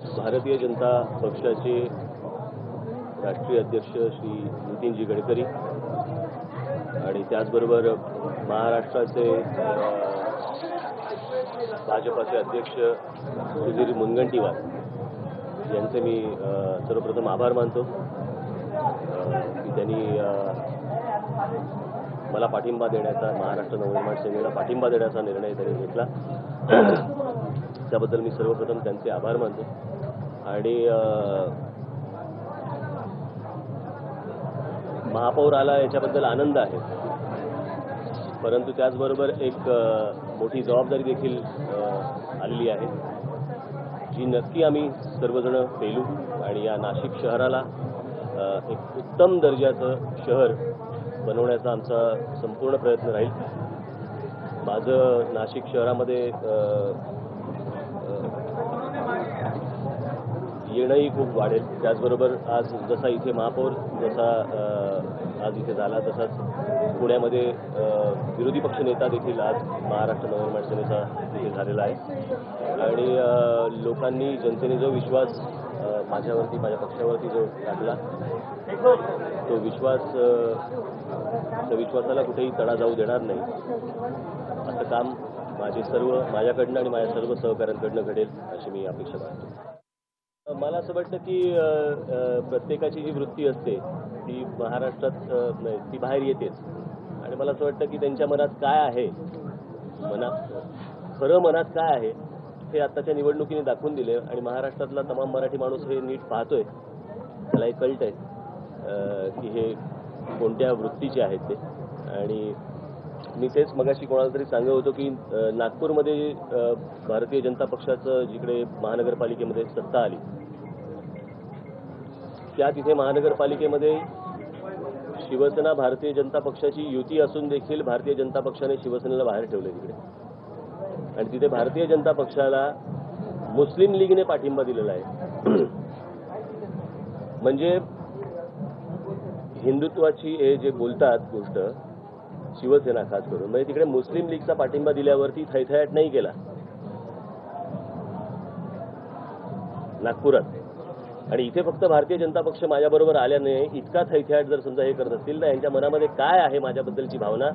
भारतीय जनता पक्षाचे राष्ट्रीय अध्यक्ष श्री नितीनजी गडकरी आणि त्याचबरोबर महाराष्ट्राचे भाजपाचे अध्यक्ष सुधीर मुनगंटीवार यांचे मी सर्वप्रथम आभार मानतो. की त्यांनी मला पाठिंबा देण्याचा महाराष्ट्र नवनिर्माण सेनेला पाठिंबा देण्याचा निर्णय त्यांनी घेतला. त्याबद्दल मी सर्वप्रथम त्यांचे आभार मानतो. आणि महापौर आला याच्याबद्दल आनंद आहे. परंतु त्याचबरोबर एक मोठी जबाबदारी देखील आलेली आहे. जी नक्की आम्ही सर्वजण पेलू आणि या नाशिक शहराला एक उत्तम दर्जाचं शहर बनवण्याचा आमचा संपूर्ण प्रयत्न राहील. माझं नाशिक शहरामध्ये येणंही खूप वाढेल. त्याचबरोबर आज जसा इथे महापौर जसा आज इथे झाला तसाच पुण्यामध्ये विरोधी पक्ष नेता देखील आज महाराष्ट्र नवनिर्माण सेनेचा तिथे झालेला आहे. आणि लोकांनी जनतेने जो विश्वास माझ्यावरती माझ्या पक्षावरती जो टाकला तो विश्वास त्या विश्वासाला कुठेही तडा जाऊ देणार नाही. असं काम माझे सर्व माझ्याकडनं आणि माझ्या सर्व सहकाऱ्यांकडनं घडेल अशी मी अपेक्षा करतो. मला असं वाटतं की प्रत्येकाची जी वृत्ती असते ती महाराष्ट्रात नाही, ती बाहेर येतेच. आणि मला असं वाटतं की त्यांच्या मनात काय आहे मनात खरं मनात काय आहे हे आत्ताच्या निवडणुकीने दाखवून दिले. आणि महाराष्ट्रातला तमाम मराठी माणूस हे नीट पाहतोय. त्याला एक कळत आहे की हे कोणत्या वृत्तीचे आहेत ते. आणि मी तेच मगाशी कोणाला तरी सांगत होतो की नागपूरमध्ये भारतीय जनता पक्षाचं जिकडे महानगरपालिकेमध्ये सत्ता आली त्या तिथे महानगरपालिकेमध्ये शिवसेना भारतीय जनता पक्षाची युती असून देखील भारतीय जनता पक्षाने शिवसेनेला बाहेर ठेवले तिकडे. आणि तिथे भारतीय जनता पक्षाला मुस्लिम लीगने पाठिंबा दिलेला आहे. म्हणजे हिंदुत्वाची हे जे बोलतात गोष्ट शिवसेना खास करून. म्हणजे तिकडे मुस्लिम लीगचा पाठिंबा दिल्यावरती थैथयाट नाही केला. नागपुरात. आणि इथे फक्त भारतीय जनता पक्ष माझ्याबरोबर आल्याने इतका थैथयाट जर समजा हे करत असतील तर यांच्या मनामध्ये काय आहे माझ्याबद्दलची भावना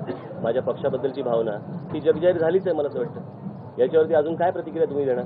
माझ्या पक्षाबद्दलची भावना? ही जगजाहीर झालीच आहे मला असं वाटतं. याच्यावरती अजून काय प्रतिक्रिया तुम्ही देणार?